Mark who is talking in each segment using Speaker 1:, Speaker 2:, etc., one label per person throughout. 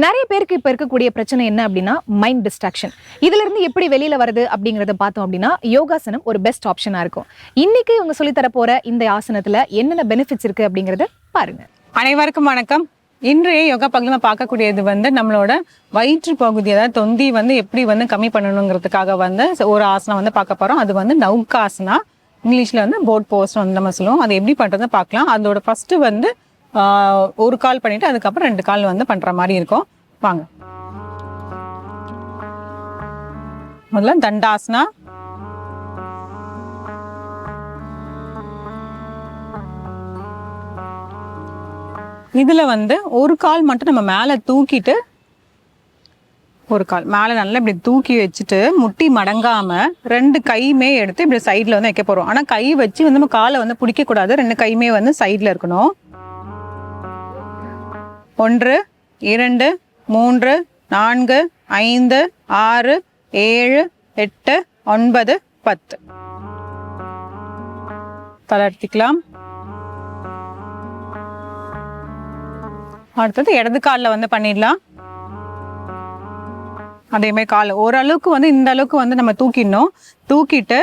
Speaker 1: நிறைய பேருக்கு இப்போ இருக்கக்கூடிய பிரச்சனை என்ன அப்படின்னா மைண்ட் டிஸ்ட்ராக்ஷன் இதுலருந்து எப்படி வெளியில் வருது அப்படிங்கிறத பார்த்தோம் அப்படின்னா யோகாசனம் ஒரு பெஸ்ட் ஆப்ஷனாக இருக்கும். இன்னைக்கு இவங்க சொல்லித்தர போகிற இந்த ஆசனத்தில் என்னென்ன பெனிஃபிட்ஸ் இருக்குது அப்படிங்கிறத பாருங்கள்
Speaker 2: அனைவருக்கும் வணக்கம். இன்றைய யோகா பகுதியில் பார்க்கக்கூடியது வந்து நம்மளோட வயிற்று பகுதி அதாவது தொந்தி வந்து எப்படி வந்து கம்மி பண்ணணுங்கிறதுக்காக வந்து ஒரு ஆசனம் வந்து பார்க்க போகிறோம் அது வந்து நௌகாசனா இங்கிலீஷில் வந்து போட் போஸ்ட் வந்து நம்ம சொல்லுவோம். அது எப்படி பண்ணுறதை பார்க்கலாம். அதோட ஃபஸ்ட்டு வந்து ஒரு கால் பண்ணிட்டு அதுக்கப்புறம் ரெண்டு கால் வந்து பண்ணுற மாதிரி இருக்கும். வாங்க. முதல்ல தண்டாசனா? இதில் வந்து ஒரு கால் மட்டும் நம்ம மேலே தூக்கிட்டு ஒரு கால். மேலே நல்லா இப்படி தூக்கி வச்சுட்டு முட்டி மடங்காமல் ரெண்டு கையுமே எடுத்து இப்படி சைடில் வந்து வைக்க போகிறோம் ஆனால் கை வச்சு வந்து நம்ம காலை வந்து பிடிக்கக்கூடாது ரெண்டு கையுமே வந்து சைடில் இருக்கணும். ஒன்று இரண்டு மூன்று நான்கு ஐந்து ஆறு ஏழு எட்டு ஒன்பது பத்து. தளர்த்திக்கலாம். அடுத்தது இடது காலில் வந்து பண்ணிடலாம். அதே மாதிரி கால். ஓரளவுக்கு வந்து இந்த அளவுக்கு வந்து நம்ம தூக்கிடணும். தூக்கிட்டு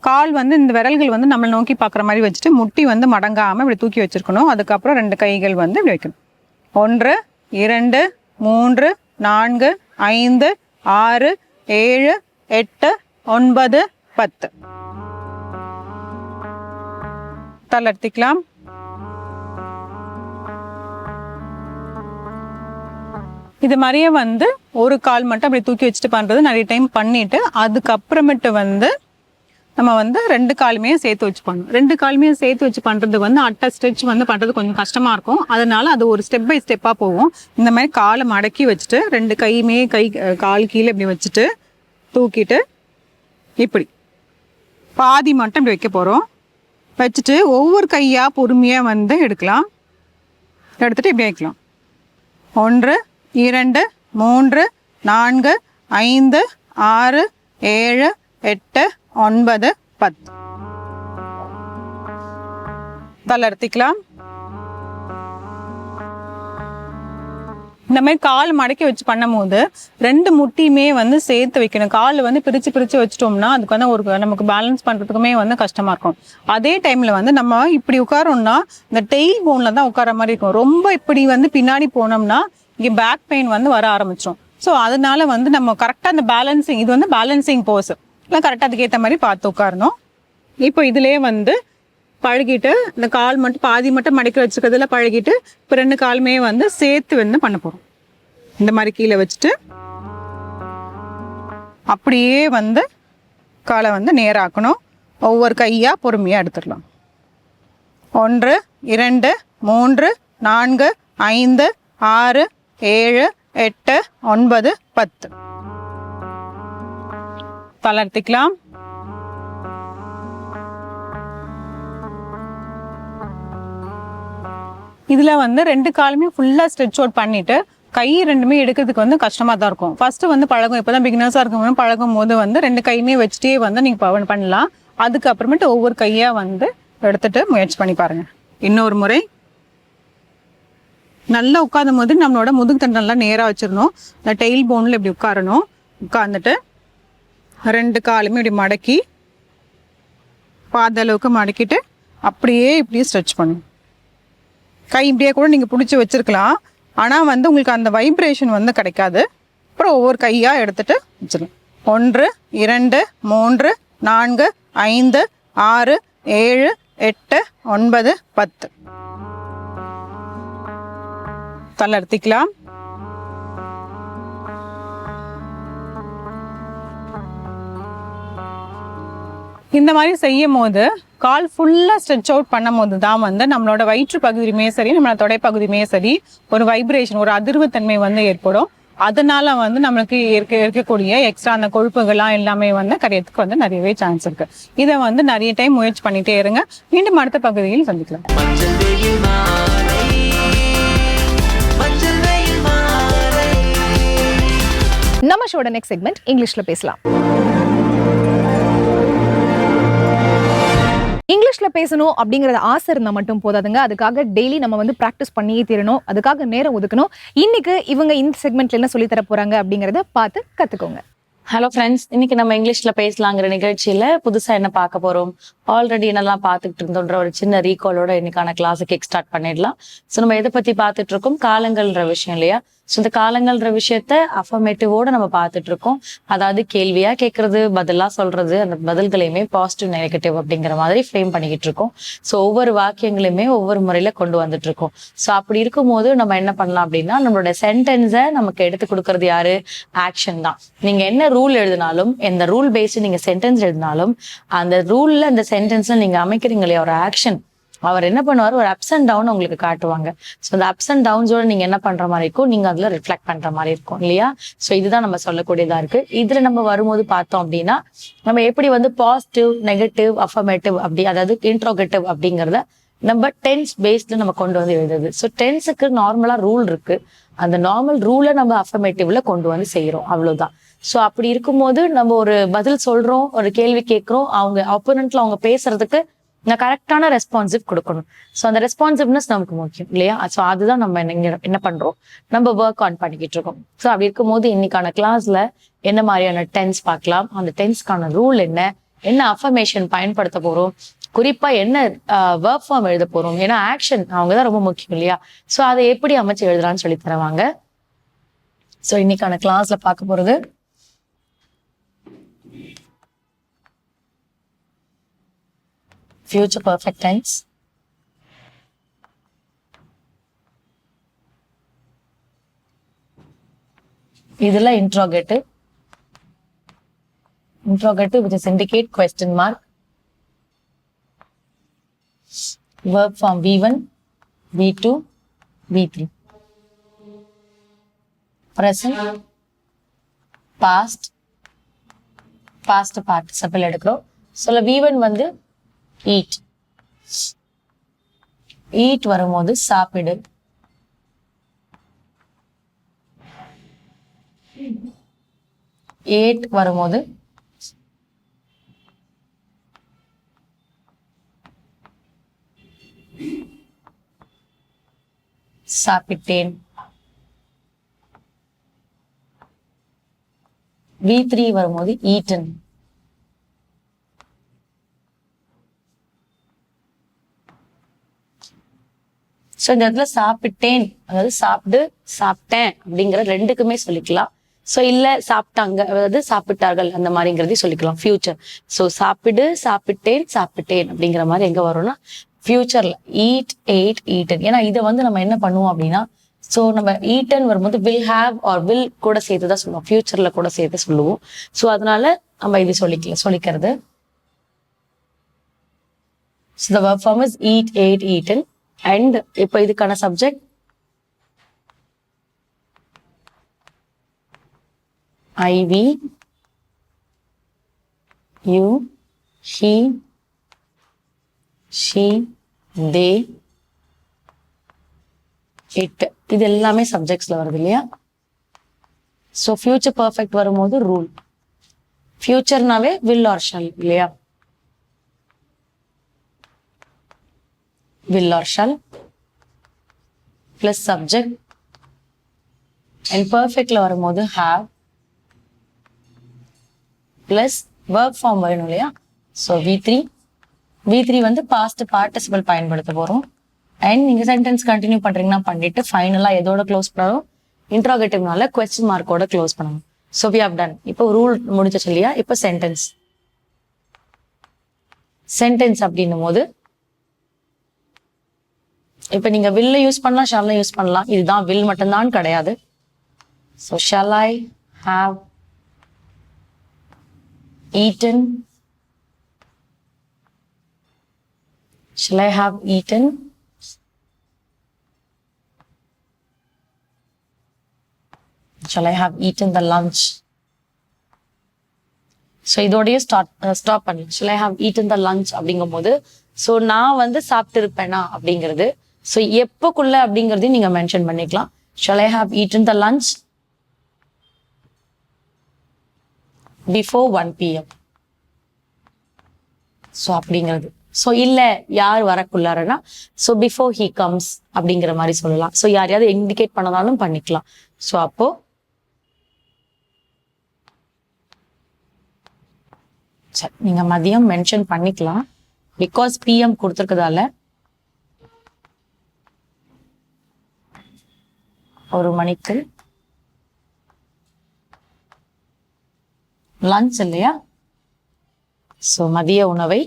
Speaker 2: கால் வந்து இந்த விரல்கள் வந்து நம்மளை நோக்கி பார்க்குற மாதிரி வச்சுட்டு முட்டி வந்து மடங்காமல் இப்படி தூக்கி வச்சுருக்கணும். அதுக்கப்புறம் ரெண்டு கைகள் வந்து இப்படி வைக்கணும். ஒன்று இரண்டு மூன்று நான்கு ஐந்து ஆறு ஏழு எட்டு ஒன்பது பத்து. தளர்த்திக்கலாம் இது மாதிரியே வந்து ஒரு கால் மட்டும் அப்படி தூக்கி வச்சுட்டு பண்ணுறது நிறைய டைம் பண்ணிவிட்டு அதுக்கப்புறமேட்டு வந்து நம்ம வந்து ரெண்டு காலுமே சேர்த்து வச்சு பண்ணணும். ரெண்டு காலுமே சேர்த்து வச்சு பண்ணுறதுக்கு வந்து அட்டை ஸ்ட்ரெச் வந்து பண்ணுறது கொஞ்சம் கஷ்டமாக இருக்கும். அதனால அது ஒரு ஸ்டெப் பை ஸ்டெப்பாக போகும். இந்த மாதிரி காலை மடக்கி வச்சுட்டு ரெண்டு கையுமே கை கால் கீழே இப்படி வச்சுட்டு தூக்கிட்டு இப்படி. பாதி மட்டும் இப்படி வைக்க போகிறோம் வச்சுட்டு ஒவ்வொரு கையாக பொறுமையாக வந்து எடுக்கலாம். எடுத்துகிட்டு இப்படி வைக்கலாம். ஒன்று இரண்டு மூன்று நான்கு ஐந்து ஆறு ஏழு எட்டு ஒன்பது பத்து. தளர்த்திக்கலாம் இந்த மாதிரி கால் மடக்கி வச்சு பண்ணும்போது ரெண்டு முட்டியுமே வந்து சேர்த்து வைக்கணும். கால் வந்து பிரிச்சு பிரிச்சு வச்சிட்டோம்னா அதுக்கு வந்து ஒரு நமக்கு பேலன்ஸ் பண்றதுக்குமே வந்து கஷ்டமா இருக்கும். அதே டைம்ல வந்து நம்ம இப்படி உட்காரோம்னா இந்த டெய்ல் போன்ல தான் உட்கார மாதிரி இருக்கும். ரொம்ப இப்படி வந்து பின்னாடி போனோம்னா இங்கே பேக் பெயின் வந்து வர ஆரம்பிச்சிடும் ஸோ அதனால வந்து நம்ம கரெக்டாக அந்த பேலன்சிங் இது வந்து பேலன்சிங் போஸ் எல்லாம் கரெக்டாக அதுக்கேற்ற மாதிரி பார்த்து உட்காரணும். இப்போ இதிலே வந்து பழகிட்டு இந்த கால் மட்டும் பாதி மட்டும் மடக்கி வச்சுக்கிறதுல பழகிட்டு இப்போ ரெண்டு காலுமே வந்து சேர்த்து வந்து பண்ண போகிறோம் இந்த மாதிரி கீழே வச்சுட்டு அப்படியே வந்து காலை வந்து நேராக்கணும். ஒவ்வொரு கையாக பொறுமையாக எடுத்துடலாம். ஒன்று இரண்டு மூன்று நான்கு ஐந்து ஆறு ஏழு எட்டு ஒன்பது பத்து. தளர்த்திக்கலாம். இதில் வந்து ரெண்டு காலுமே ஃபுல்லாக ஸ்ட்ரெச் அவுட் பண்ணிட்டு கை ரெண்டுமே எடுக்கிறதுக்கு வந்து கஷ்டமாக தான் இருக்கும். ஃபஸ்ட்டு வந்து பழகும் இப்பதான் பிகினர்ஸாக இருக்கவங்க பழகும் போது வந்து ரெண்டு கையுமே வச்சுட்டே வந்து நீங்கள் பவன் பண்ணலாம். அதுக்கப்புறமேட்டு ஒவ்வொரு கையாக வந்து எடுத்துட்டு முயற்சி பண்ணி பாருங்கள் இன்னொரு முறை. நல்லா உட்காரும் போது நம்மளோட முதுகு தண்டு நல்லா வச்சிடணும். இந்த டெயில் போன்ல இப்படி உட்காரணும். உட்காந்துட்டு ரெண்டு காலுமே இப்படி மடக்கி பாத அளவுக்கு மடக்கிட்டு அப்படியே இப்படியே ஸ்ட்ரெச் பண்ணணும் கை இப்படியே கூட நீங்கள் பிடிச்சி வச்சிருக்கலாம். ஆனால் வந்து உங்களுக்கு அந்த வைப்ரேஷன் வந்து கிடைக்காது. அப்புறம் ஒவ்வொரு கையாக எடுத்துகிட்டு வச்சிடலாம். ஒன்று இரண்டு மூன்று நான்கு ஐந்து ஆறு ஏழு எட்டு ஒன்பது பத்து. தளர்த்திக்கலாம் இந்த மாதிரி செய்யும் போது கால் ஃபுல்லாக ஸ்ட்ரெச் அவுட் பண்ணும் போது தான் வந்து நம்மளோட வயிற்று பகுதியுமே சரி நம்மளோட தொடைப்பகுதியுமே சரி ஒரு வைப்ரேஷன் ஒரு அதிர்வுத்தன்மை வந்து ஏற்படும். அதனால வந்து நம்மளுக்கு இருக்க இருக்கக்கூடிய எக்ஸ்ட்ரா அந்த கொழுப்புகள்லாம் எல்லாமே வந்து கரையத்துக்கு வந்து நிறையவே சான்ஸ் இருக்கு. இதை வந்து நிறைய டைம் முயற்சி பண்ணிட்டே இருங்க. மீண்டும் அடுத்த பகுதியில் சந்திக்கலாம்.
Speaker 1: நம்ம ஷோட நெக்ஸ்ட் செக்மெண்ட் இங்கிலீஷ்ல பேசலாம். இங்கிலீஷில் பேசணும் அப்படிங்கறது ஆசை இருந்தா மட்டும் போதாதுங்க. அதுக்காக டெய்லி நம்ம வந்து பிராக்டிஸ் பண்ணியே தீரணும். அதுக்காக நேரம் ஒதுக்கணும். இன்னைக்கு இவங்க இந்த செக்மெண்ட்ல என்ன சொல்லி தர போறாங்க அப்படிங்கறத பார்த்து கத்துக்கோங்க.
Speaker 3: ஹலோ ஃப்ரெண்ட்ஸ் இன்னைக்கு நம்ம இங்கிலீஷ்ல பேசலாங்கிற நிகழ்ச்சியில புதுசா என்ன பார்க்க போறோம்? ஆல்ரெடி என்னெல்லாம் பார்த்துட்டு இருந்தோன்ற ஒரு சின்ன ரீகாலோட இன்னைக்கான கிளாஸை கிக் ஸ்டார்ட் பண்ணிடலாம். ஸோ நம்ம எதை பத்தி பார்த்துட்டு இருக்கோம்? காலங்கள்ன்ற விஷயம் இல்லையா? ஸோ இந்த காலங்கள்ன்ற விஷயத்த அஃபர்மேட்டிவோட நம்ம பார்த்துட்டு இருக்கோம் அதாவது கேள்வியா கேட்கறது பதிலா சொல்றது அந்த பதில்களையுமே பாசிட்டிவ் நெகட்டிவ் அப்படிங்கிற மாதிரி ஃப்ரேம் பண்ணிக்கிட்டு இருக்கோம் ஸோ ஒவ்வொரு வாக்கியங்களையுமே ஒவ்வொரு முறையில கொண்டு வந்துட்டு இருக்கோம் ஸோ அப்படி இருக்கும்போது நம்ம என்ன பண்ணலாம் அப்படின்னா நம்மளோட சென்டென்ஸை நமக்கு எடுத்து கொடுக்கறது யாரு? ஆக்ஷன் தான். நீங்க என்ன ரூல் எழுதினாலும் எந்த ரூல் பேஸ்டு நீங்க சென்டென்ஸ் எழுதினாலும் அந்த ரூல்ல அந்த சென்டென்ஸ்ல நீங்க அமைக்கிறீங்க இல்லையா? ஒரு ஆக்ஷன் அவர் என்ன பண்ணுவார்? ஒரு அப்ஸ் அண்ட் டவுன் உங்களுக்கு காட்டுவாங்க. ஸோ அந்த அப்ஸ் அண்ட் டவுன்ஸோட நீங்க என்ன பண்ற மாதிரி இருக்கும் நீங்க அதுல ரிஃப்ளெக்ட் பண்ற மாதிரி இருக்கும் இல்லையா? ஸோ இதுதான் நம்ம சொல்லக்கூடியதா இருக்கு. இதுல நம்ம வரும்போது பார்த்தோம் அப்படின்னா நம்ம எப்படி வந்து பாசிட்டிவ் நெகட்டிவ் அஃபர்மேட்டிவ் அப்படி அதாவது இன்ட்ரோகேட்டிவ் அப்படிங்கிறத நம்ம டென்ஸ் பேஸ்ல நம்ம கொண்டு வந்து எழுதுது ஸோ டென்ஸுக்கு நார்மலா ரூல் இருக்கு. அந்த நார்மல் ரூலை நம்ம அஃபர்மேட்டிவ்ல கொண்டு வந்து செய்யறோம் அவ்வளவுதான். ஸோ அப்படி இருக்கும்போது நம்ம ஒரு பதில் சொல்றோம் ஒரு கேள்வி கேட்குறோம் அவங்க ஆப்போனண்ட்ல அவங்க பேசுறதுக்கு நான் கரெக்டான ரெஸ்பான்சிவ் கொடுக்கணும். ஸோ அந்த ரெஸ்பான்சிவ்னஸ் நமக்கு முக்கியம் இல்லையா? ஸோ அதுதான் நம்ம என்ன- என்ன பண்ணுறோம் நம்ம ஒர்க் ஆன் பண்ணிக்கிட்டு இருக்கோம். ஸோ அப்படி இருக்கும்போது இன்னைக்கான கிளாஸ்ல என்ன மாதிரியான டென்ஸ் பார்க்கலாம்? அந்த டென்ஸ்க்கான ரூல் என்ன? என்ன அஃபர்மேஷன் பயன்படுத்த போகிறோம் குறிப்பாக என்ன ஒர்க் ஃபார்ம் எழுத போகிறோம் ஏன்னா ஆக்ஷன் அவங்க தான் ரொம்ப முக்கியம் இல்லையா? ஸோ அதை எப்படி அமைச்சு எழுதுறான்னு சொல்லி தருவாங்க. ஸோ இன்னைக்கான கிளாஸ்ல பார்க்க போகிறது future perfect tense. இதுல interrogative. Interrogative which is indicate question mark. Verb form V1, V2, V3. Present, past, past participle எடுக்கிறோம். சொல்ல V1 வந்து ஈட் ஈட் வரும்போது சாப்பிடு. ஏட் வரும்போது சாப்பிட்டேன். வி த்ரீ வரும்போது ஈட்டன் ஸோ இந்த இடத்துல சாப்பிட்டேன். அதாவது சாப்பிட்டு சாப்பிட்டேன் அப்படிங்கிற ரெண்டுக்குமே சொல்லிக்கலாம். ஸோ இல்ல சாப்பிட்டாங்க அதாவது சாப்பிட்டார்கள் அந்த மாதிரிங்கிறதையும் சொல்லிக்கலாம். ஃபியூச்சர் ஸோ சாப்பிடு சாப்பிட்டேன் சாப்பிட்டேன் அப்படிங்கிற மாதிரி எங்க வரும்னா ஃபியூச்சர்ல ஈட் எயிட் ஈட்டன் ஏன்னா இதை வந்து நம்ம என்ன பண்ணுவோம் அப்படின்னா ஸோ நம்ம ஈட்டன் வரும்போது வில் ஹாவ் ஆர் வில் கூட சேர்த்து தான் சொல்லுவோம் ஃபியூச்சர்ல கூட சேர்த்து சொல்லுவோம். ஸோ அதனால நம்ம இது சொல்லிக்கல சொல்லிக்கிறது. So the form is eat ate eaten and இப்போ இதுக்கான subject I we you he she they it இது எல்லாமே சப்ஜெக்ட்ஸ்ல வருது இல்லையா? ஸோ ஃபியூச்சர் பர்ஃபெக்ட் வரும்போது ரூல் ஃபியூச்சர்னாவே வில் ஆர் ஷால் இல்லையா? Will or shall. Plus subject. And perfectல வரும்போது have. Plus verb form வரணும் இல்லையா? So V three V three வந்து பாஸ்ட் பார்ட்டிசிபல் பயன்படுத்த போகிறோம் அண்ட் நீங்கள் சென்டென்ஸ் கண்டினியூ பண்றீங்கன்னா பண்ணிட்டு ஃபைனலாக எதோட க்ளோஸ் பண்ணணும் இன்ட்ராகேட்டிவ்னால கொஸ்டின் மார்க்கோட க்ளோஸ் பண்ணணும். ஸோ வி ஹவ் டன் இப்போ ரூல் முடிஞ்சிச்சு இல்லையா? இப்போ சென்டென்ஸ் சென்டென்ஸ் அப்படின்னும் போது இப்ப நீங்க வில்ல யூஸ் பண்ணலாம் ஷால்லாம் யூஸ் பண்ணலாம். இதுதான் வில் மட்டும்தான் கிடையாது. So shall I have eaten shall I have eaten shall I have eaten the lunch so இதோடய ஸ்டார்ட் ஸ்டாப் பண்ணு. Shall I have eaten the lunch அப்படிங்கும்போது ஸோ நான் வந்து சாப்பிட்டு இருப்பேனா அப்படிங்கிறது ஸோ எப்போக்குள்ள அப்படிங்கிறதையும் நீங்கள் மென்ஷன் பண்ணிக்கலாம். Shall I have eaten the lunch before one PM so அப்படிங்கிறது. ஸோ இல்லை யார் வரக்குள்ளாருன்னா ஸோ பிஃபோர் ஹீ கம்ஸ் அப்படிங்கிற மாதிரி சொல்லலாம். ஸோ யாரையாவது இண்டிகேட் பண்ணதாலும் பண்ணிக்கலாம். ஸோ அப்போ சரி நீங்கள் மதியம் மென்ஷன் பண்ணிக்கலாம். பிகாஸ் பிஎம் கொடுத்துருக்கதால ஒரு மணிக்கு. லஞ்ச் இல்லையா? ஸோ மதிய உணவை.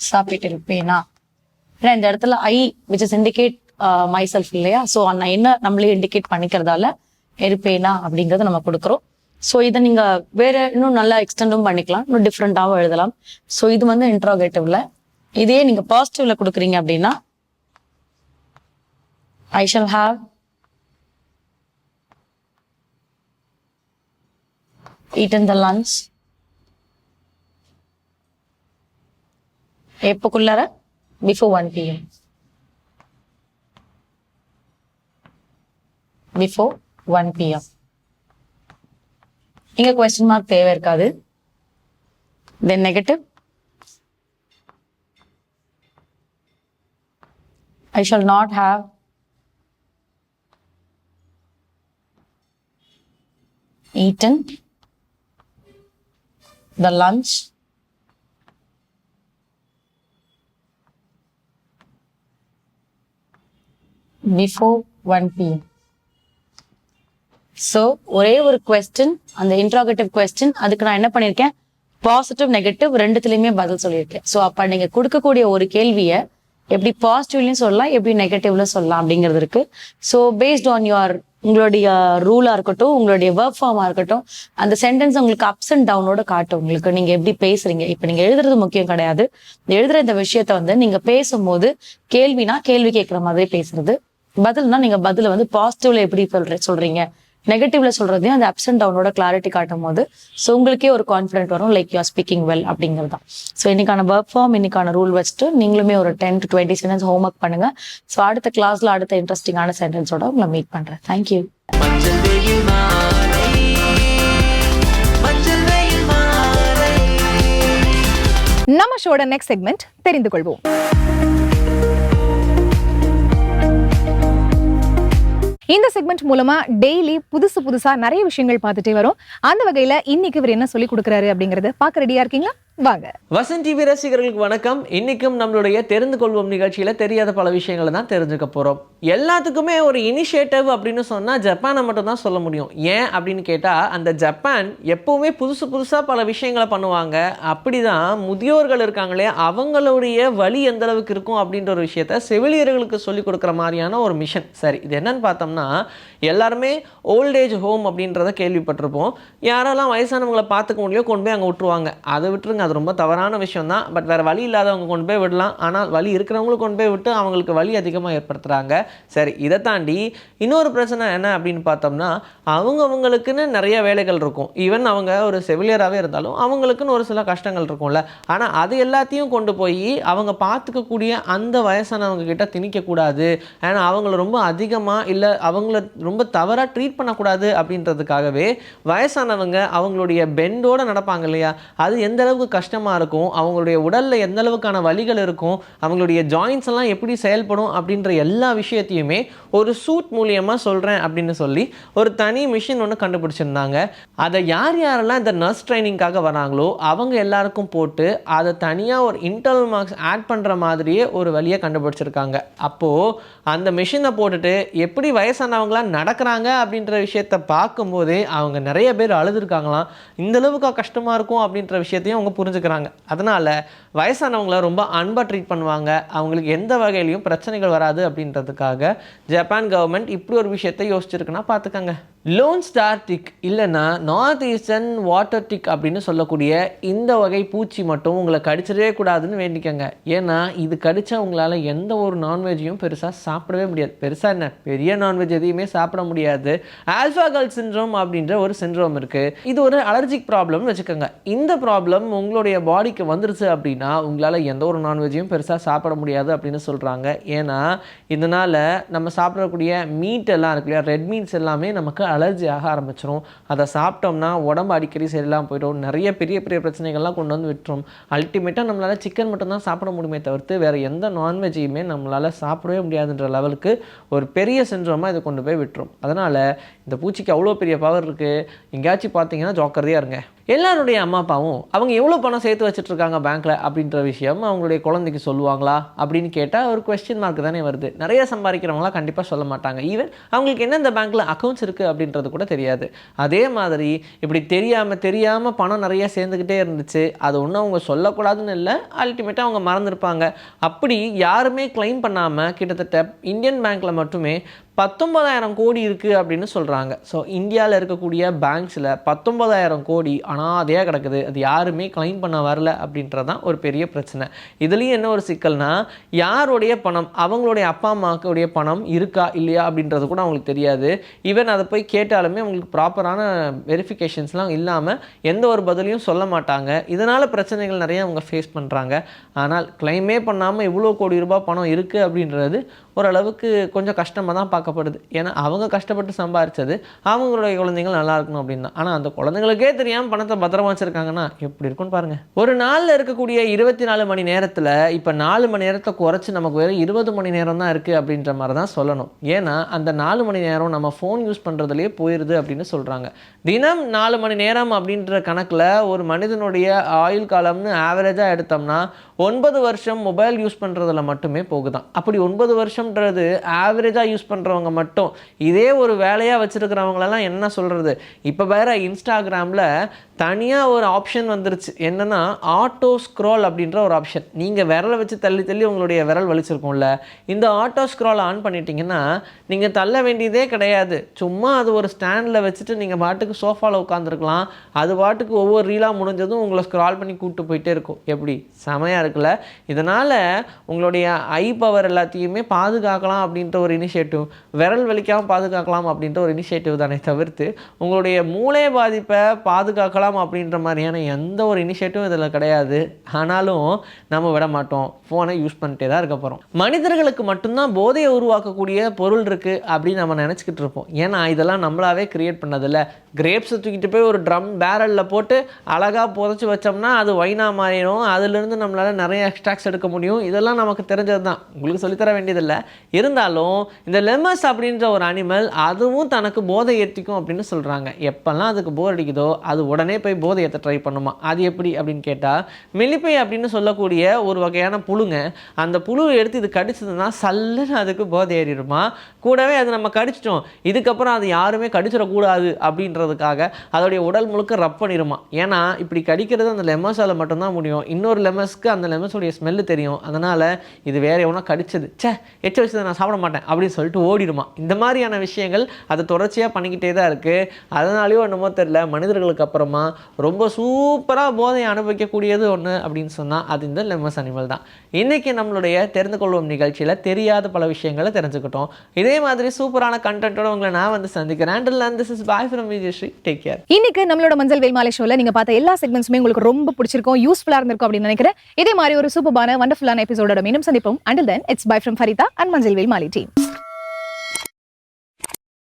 Speaker 3: சாப்பிட்டு இருப்பேனா? ஏன்னா இந்த இடத்துல I which is indicate my self இல்லையா? ஸோ நான் என்ன நம்மளே இண்டிகேட் பண்ணிக்கிறதால இருப்பேனா அப்படிங்கறத நம்ம கொடுக்குறோம். ஸோ இதை நீங்கள் வேற இன்னும் நல்லா எக்ஸ்டெண்டும் பண்ணிக்கலாம். இன்னும் டிஃப்ரெண்ட்டாகவும் எழுதலாம். ஸோ இது வந்து இன்ட்ரோகேட்டிவ்ல இதே நீங்கள் பாசிட்டிவ்ல கொடுக்குறீங்க அப்படின்னா I shall have eaten the lunch. எப்போக்குள்ளார? Before one PM before one PM இங்க கொஸ்டின் மார்க் தேவை இருக்காது. Then negative I shall not have eaten the lunch before one PM so ஒரே ஒரு கொஸ்டின் அந்த இன்ட்ராகேட்டிவ் கொஸ்டின் அதுக்கு நான் என்ன பண்ணியிருக்கேன் பாசிட்டிவ் நெகட்டிவ் ரெண்டுத்துலையுமே பதில் சொல்லியிருக்கேன் ஸோ அப்போ நீங்கள் கொடுக்கக்கூடிய ஒரு கேள்வியை எப்படி பாசிட்டிவ்லையும் சொல்லலாம் எப்படி நெகட்டிவ்லையும் சொல்லலாம் அப்படிங்கிறது இருக்கு. ஸோ பேஸ்ட் ஆன் யுவர் உங்களுடைய ரூலாக இருக்கட்டும் உங்களுடைய ஒர்க் ஃபார்மாக இருக்கட்டும் அந்த சென்டென்ஸ் உங்களுக்கு அப்ஸ் அண்ட் டவுனோட காட்டும். உங்களுக்கு நீங்கள் எப்படி பேசுறீங்க? இப்போ நீங்கள் எழுதுறது முக்கியம் கிடையாது. எழுதுற இந்த விஷயத்த வந்து நீங்கள் பேசும்போது கேள்வினா கேள்வி கேட்குற மாதிரி பேசுறது. பதில்னா நீங்கள் பதில வந்து பாசிட்டிவ்ல எப்படி சொல்ற சொல்றீங்க? நெகட்டிவ்ல சொல்றதையும் அந்த அப்ஸ் அண்ட் டவுனோட கிளாரிட்டி காட்டும் போது ஸோ உங்களுக்கே ஒரு கான்ஃபிடென்ட் வரும் like you are speaking well அப்படிங்கிறது தான். ஸோ இன்னைக்கான ஒர்க் ஃபார்ம் இன்னைக்கான ரூல் வச்சுட்டு நீங்களுமே ஒரு ten to twenty sentence homework பண்ணுங்க. ஸோ அடுத்த கிளாஸ்ல அடுத்த இன்ட்ரெஸ்டிங்கான சென்டென்ஸோட உங்களை மீட் பண்றேன். தேங்க்யூ
Speaker 1: நம்ம ஷோட நெக்ஸ்ட் செக்மெண்ட் தெரிந்து கொள்வோம். இந்த செக்மெண்ட் மூலமா டெய்லி புதுசு புதுசா நிறைய விஷயங்கள் பார்த்துட்டே வரும். அந்த வகையில இன்னைக்கு இவர் என்ன சொல்லி கொடுக்குறாரு அப்படிங்கறத பார்க்க ரெடியா இருக்கீங்களா? வாங்க.
Speaker 4: வசந்த் டிவி ரசிகர்களுக்கு வணக்கம். இன்னைக்கும் நம்மளுடைய தெரிந்து கொள்வோம் நிகழ்ச்சியில் தெரியாத பல விஷயங்களை தான் தெரிஞ்சுக்க போகிறோம் எல்லாத்துக்குமே ஒரு இனிஷியேட்டிவ் அப்படின்னு சொன்னால் ஜப்பானை மட்டும் தான் சொல்ல முடியும். ஏன் அப்படின்னு கேட்டால் அந்த ஜப்பான் எப்பவுமே புதுசு புதுசாக பல விஷயங்களை பண்ணுவாங்க. அப்படிதான் முதியோர்கள் இருக்காங்களே அவங்களுடைய வழி எந்த அளவுக்கு இருக்கும் அப்படின்ற ஒரு விஷயத்த செவிலியர்களுக்கு சொல்லிக் கொடுக்குற மாதிரியான ஒரு மிஷன் சரி இது என்னன்னு பார்த்தோம்னா எல்லாருமே ஓல்டேஜ் ஹோம் அப்படின்றத கேள்விப்பட்டிருப்போம். யாரெல்லாம் வயசானவங்களை பார்த்துக்க முடியோ கொண்டு போய் அங்கே விட்டுருவாங்க. அதை விட்டுருங்க அது ரொம்ப தவறான விஷயம் தான் பட் வேறு வழி இல்லாதவங்க கொண்டு போய் விடலாம். ஆனால் வழி இருக்கிறவங்களும் கொண்டு போய் விட்டு அவங்களுக்கு வலி அதிகமாக ஏற்படுத்துகிறாங்க சரி இதை தாண்டி இன்னொரு பிரச்சனை என்ன அப்படின்னு பார்த்தோம்னா அவங்கவுங்களுக்குன்னு நிறைய வேலைகள் இருக்கும். ஈவன் அவங்க ஒரு செவிலியராகவே இருந்தாலும் அவங்களுக்குன்னு ஒரு சில கஷ்டங்கள் இருக்கும்ல. ஆனால் அது எல்லாத்தையும் கொண்டு போய் அவங்க பார்த்துக்கக்கூடிய அந்த வயசானவங்க கிட்ட திணிக்கக்கூடாது. ஏன்னா அவங்கள ரொம்ப அதிகமாக இல்லை அவங்கள ரொம்ப தவறாக ட்ரீட் பண்ணக்கூடாது அப்படின்றதுக்காகவே வயசானவங்க அவங்களுடைய பெண்டோட நடப்பாங்க இல்லையா? அது எந்த அளவுக்கு கஷ்டமாக இருக்கும் அவங்களுடைய உடலில் எந்த அளவுக்கான வலிகள் இருக்கும் அவங்களுடைய ஜாயின்ஸ் எல்லாம் எப்படி செயல்படும் அப்படின்ற எல்லா விஷயத்தையுமே ஒரு சூட் மூலியமாக சொல்கிறேன் அப்படின்னு சொல்லி ஒரு தனி மிஷின் ஒன்று கண்டுபிடிச்சிருந்தாங்க. அதை யார் யாரெல்லாம் இந்த நர்ஸ் ட்ரைனிங்காக வராங்களோ அவங்க எல்லாருக்கும் போட்டு அதை தனியாக ஒரு இன்டர்னல் மார்க்ஸ் ஆட் பண்ணுற மாதிரியே ஒரு வழியை கண்டுபிடிச்சிருக்காங்க. அப்போது அந்த மிஷினை போட்டுட்டு எப்படி வயசானவங்களாம் நடக்கிறாங்க அப்படின்ற விஷயத்த பார்க்கும்போதே அவங்க நிறைய பேர் அழுதுருக்காங்களாம். இந்த அளவுக்கு கஷ்டமாக இருக்கும் அப்படின்ற விஷயத்தையும் அவங்க புரிஞ்சு புரிஞ்சுக்கிறாங்க. அதனால் வயசானவங்கள ரொம்ப அன்பாக ட்ரீட் பண்ணுவாங்க. அவங்களுக்கு எந்த வகையிலையும் பிரச்சனைகள் வராது அப்படின்றதுக்காக ஜப்பான் கவர்மெண்ட் இப்படி ஒரு விஷயத்தை யோசிச்சிருக்குன்னா பார்த்துக்கங்க லோன் ஸ்டார் டிக் இல்லைன்னா நார்த் ஈஸ்டர்ன் வாட்டர் டிக் அப்படின்னு சொல்லக்கூடிய இந்த வகை பூச்சி மட்டும் உங்களை கடிச்சிடவே கூடாதுன்னு வேண்டிக்கங்க. ஏன்னா இது கடிச்சா உங்களால் எந்த ஒரு நான்வெஜ்ஜையும் பெருசாக சாப்பிடவே முடியாது. பெருசாக என்ன? பெரிய நான்வெஜ் எதையுமே சாப்பிட முடியாது. ஆல்ஃபாகல் சின்ரோம் அப்படின்ற ஒரு சின்ரோம் இருக்குது இது ஒரு அலர்ஜிக் ப்ராப்ளம்னு வச்சுக்கோங்க. இந்த ப்ராப்ளம் உங்களுடைய பாடிக்கு வந்துருச்சு அப்படின்னா உங்களால் எந்த ஒரு நான்வெஜ்ஜையும் பெருசாக சாப்பிட முடியாது அப்படின்னு சொல்கிறாங்க ஏன்னா இதனால் நம்ம சாப்பிடக்கூடிய மீட் எல்லாம் இருக்கு இல்லையா ரெட் மீட்ஸ் எல்லாமே நமக்கு அலர்ஜி ஆக ஆரம்பிச்சிடும் அதை சாப்பிட்டோம்னா உடம்பு அடிக்கடி சரியில்லாமல் போயிடும். நிறைய பெரிய பெரிய பிரச்சனைகள்லாம் கொண்டு வந்து விட்டுரும். அல்டிமேட்டாக நம்மளால் சிக்கன் மட்டும்தான் சாப்பிட முடியுமே தவிர்த்து வேறு எந்த நான்வெஜ்ஜையுமே நம்மளால் சாப்பிடவே முடியாதுன்ற லெவலுக்கு ஒரு பெரிய சென்றமாக இதை கொண்டு போய் விட்டுரும். அதனால் இந்த பூச்சிக்கு அவ்வளோ பெரிய பவர் இருக்குது எங்கேயாச்சும் பார்த்தீங்கன்னா ஜாக்கிரதையாக இருங்க. எல்லாருடைய அம்மா அப்பாவும் அவங்க எவ்வளோ பணம் சேர்த்து வச்சுட்ருக்காங்க பேங்க்கில் அப்படின்ற விஷயம் அவங்களுடைய குழந்தைக்கு சொல்லுவாங்களா அப்படின்னு கேட்டால் ஒரு கொஸ்டின் மார்க் தானே வருது. நிறைய சம்பாதிக்கிறவங்களாம் கண்டிப்பாக சொல்ல மாட்டாங்க. ஈவன் அவங்களுக்கு எந்தெந்த பேங்க்கில் அக்கௌண்ட்ஸ் இருக்குது அப்படின்றது கூட தெரியாது. அதே மாதிரி இப்படி தெரியாமல் தெரியாமல் பணம் நிறைய சேர்ந்துக்கிட்டே இருந்துச்சு. அது ஒன்றும் அவங்க சொல்லக்கூடாதுன்னு இல்லை. அல்டிமேட்டாக அவங்க மறந்துருப்பாங்க. அப்படி யாருமே கிளைம் பண்ணாமல் கிட்டத்தட்ட இந்தியன் பேங்க்கில் மட்டுமே பத்தொன்பதாயிரம் கோடி இருக்குது அப்படின்னு சொல்கிறாங்க ஸோ இந்தியாவில் இருக்கக்கூடிய பேங்க்ஸில் பத்தொன்பதாயிரம் கோடி அனாதையாக கிடக்குது. அது யாருமே கிளைம் பண்ண வரல அப்படின்றது தான் ஒரு பெரிய பிரச்சனை. இதுலேயும் என்ன ஒரு சிக்கல்னா யாருடைய பணம் அவங்களுடைய அப்பா அம்மாவுடைய பணம் இருக்கா இல்லையா அப்படின்றது கூட அவங்களுக்கு தெரியாது. ஈவன் அதை போய் கேட்டாலுமே அவங்களுக்கு ப்ராப்பரான வெரிஃபிகேஷன்ஸ்லாம் இல்லாமல் எந்த ஒரு பதிலையும் சொல்ல மாட்டாங்க. இதனால் பிரச்சனைகள் நிறைய அவங்க ஃபேஸ் பண்ணுறாங்க ஆனால் கிளைமே பண்ணாமல் இவ்வளோ கோடி ரூபாய் பணம் இருக்குது அப்படின்றது ஓரளவுக்கு கொஞ்சம் கஷ்டமாக தான் பார்க்கப்படுது. ஏன்னா அவங்க கஷ்டப்பட்டு சம்பாரிச்சது அவங்களுடைய குழந்தைகள் நல்லா இருக்கணும் அப்படின்னு தான் ஆனால் அந்த குழந்தைங்களுக்கே தெரியாமல் பணத்தை பத்திரமா வச்சுருக்காங்கன்னா எப்படி இருக்கும்னு பாருங்கள் ஒரு நாளில் இருக்கக்கூடிய இருபத்தி நாலு மணி நேரத்தில் இப்போ நாலு மணி நேரத்தை குறைச்சி நமக்கு வெறும் இருபது மணி நேரம் தான் இருக்குது அப்படின்ற மாதிரி தான் சொல்லணும். ஏன்னா அந்த நாலு மணி நேரம் நம்ம ஃபோன் யூஸ் பண்ணுறதுலேயே போயிடுது அப்படின்னு சொல்கிறாங்க தினம் நாலு மணி நேரம் அப்படின்ற கணக்கில் ஒரு மனிதனுடைய ஆயுள் காலம்னு ஆவரேஜாக எடுத்தோம்னா ஒன்பது வருஷம் மொபைல் யூஸ் பண்ணுறதுல மட்டுமே போகுதான். அப்படி ஒன்பது வருஷம் பண்ணுறது ஆவரேஜாக யூஸ் பண்ணுறவங்க மட்டும். இதே ஒரு வேலையாக வச்சுருக்கிறவங்களெல்லாம் என்ன சொல்கிறது இப்போ வேற இன்ஸ்டாகிராமில் தனியாக ஒரு ஆப்ஷன் வந்துருச்சு. என்னென்னா ஆட்டோ ஸ்க்ரால் அப்படின்ற ஒரு ஆப்ஷன் நீங்கள் விரலை வச்சு தள்ளி தள்ளி உங்களுடைய விரல் வலிச்சிருக்கும்ல. இந்த ஆட்டோ ஸ்க்ரால் ஆன் பண்ணிட்டீங்கன்னா நீங்கள் தள்ள வேண்டியதே கிடையாது. சும்மா அது ஒரு ஸ்டாண்டில் வச்சுட்டு நீங்கள் பாட்டுக்கு சோஃபாவில் உட்காந்துருக்கலாம் அது பாட்டுக்கு ஒவ்வொரு ரீலாக முடிஞ்சதும் உங்களை ஸ்க்ரால் பண்ணி கூப்பிட்டு போயிட்டே இருக்கும். எப்படி? செமையாக இருக்குல்ல. இதனால் உங்களுடைய ஐ பவர் எல்லாத்தையுமே பாதுகாக்கலாம் அப்படின்ற ஒரு இனிஷியேட்டிவ் விரல் வலிக்காமல் பாதுகாக்கலாம் அப்படின்ற ஒரு இனிஷியேட்டிவ் தானே தவிர்த்து உங்களுடைய மூளை பாதிப்பை பாதுகாக்கலாம் அப்படின்ற மாதிரியான எந்த ஒரு இனிஷியேட்டிவும் இதில் கிடையாது. ஆனாலும் நம்ம விட மாட்டோம். ஃபோனை யூஸ் பண்ணிட்டே தான் இருக்க போகிறோம் மனிதர்களுக்கு மட்டும்தான் போதையை உருவாக்கக்கூடிய பொருள் இருக்குது அப்படின்னு நம்ம நினச்சிக்கிட்டு இருப்போம். ஏன்னா இதெல்லாம் நம்மளாவே கிரியேட் பண்ணதில்ல. கிரேப்ஸை தூக்கிட்டு போய் ஒரு ட்ரம் பேரலில் போட்டு அழகாக புதைச்சி வச்சோம்னா அது வைனா மாறிடும். அதுலேருந்து நம்மளால் நிறைய எக்ஸ்ட்ராக்ஸ் எடுக்க முடியும். இதெல்லாம் நமக்கு தெரிஞ்சது தான் உங்களுக்கு சொல்லித்தர வேண்டியதில்லை. இருந்தாலும் இந்த லெமஸ் அப்படின்ற ஒரு அனிமல் அதுவும் தனக்கு போதை ஏற்றிக்கும் அப்படின்னு சொல்கிறாங்க எப்போல்லாம் அதுக்கு போர் அடிக்குதோ அது உடனே போய் போதை ஏற்ற ட்ரை பண்ணுமா? அது எப்படி அப்படின்னு கேட்டால் மெலிப்பை அப்படின்னு சொல்லக்கூடிய ஒரு வகையான புழுங்க அந்த புழுவை எடுத்து இது கடிச்சதுன்னா சல்லுன்னு அதுக்கு போதை ஏறிடுமா? கூடவே அது நம்ம கடிச்சிட்டோம் இதுக்கப்புறம் அது யாருமே கடிச்சிடக்கூடாது அப்படின்றதுக்காக அதோடைய உடல் முழுக்க ரப் பண்ணிடுமா? ஏன்னா இப்படி கடிக்கிறது அந்த லெமஸால் மட்டும்தான் முடியும். இன்னொரு லெமஸ்க்கு அந்த லெமஸோடைய ஸ்மெல்லு தெரியும். அதனால் இது வேற எவனா கடிச்சது. ச்சே எச்ச வச்சதை நான் சாப்பிட மாட்டேன் அப்படின்னு சொல்லிட்டு ஓடிடுமா? இந்த மாதிரியான விஷயங்கள் அதை தொடர்ச்சியாக பண்ணிக்கிட்டே தான் இருக்குது அதனாலேயோ என்னமோ தெரில மனிதர்களுக்கு அப்புறமா ரொம்ப சூப்பராக போதை அனுபவிக்கக்கூடியது ஒன்று அப்படின்னு சொன்னால் அது இந்த லெமஸ் அனிமல் தான். இன்றைக்கி நம்மளுடைய தெரிந்து கொள்வோம் நிகழ்ச்சியில் தெரியாத பல விஷயங்களை தெரிஞ்சுக்கிட்டோம். இதே மாதிரி சூப்பரான கண்டென்ட்டோட உங்களை நான் வந்து சந்திக்கிறேன். And this is bye from Vijayasri take care
Speaker 1: இன்னைக்கு நம்மளோட மஞ்சள் வேல்மாலை ஷோவில் நீங்க பார்த்த எல்லா செக்மெண்ட்ஸுமே உங்களுக்கு ரொம்ப பிடிச்சிருக்கும் யூஸ்ஃபுல்லாக இருந்திருக்கும் அப்படின்னு நினைக்கிறேன். இதே மாதிரி ஒரு சூப்பரான வண்டர்ஃபுல்லான எபிசோடோட மீண்டும் சந்திப்போம். Until then it's bye from Farida and Manjal Velmalai team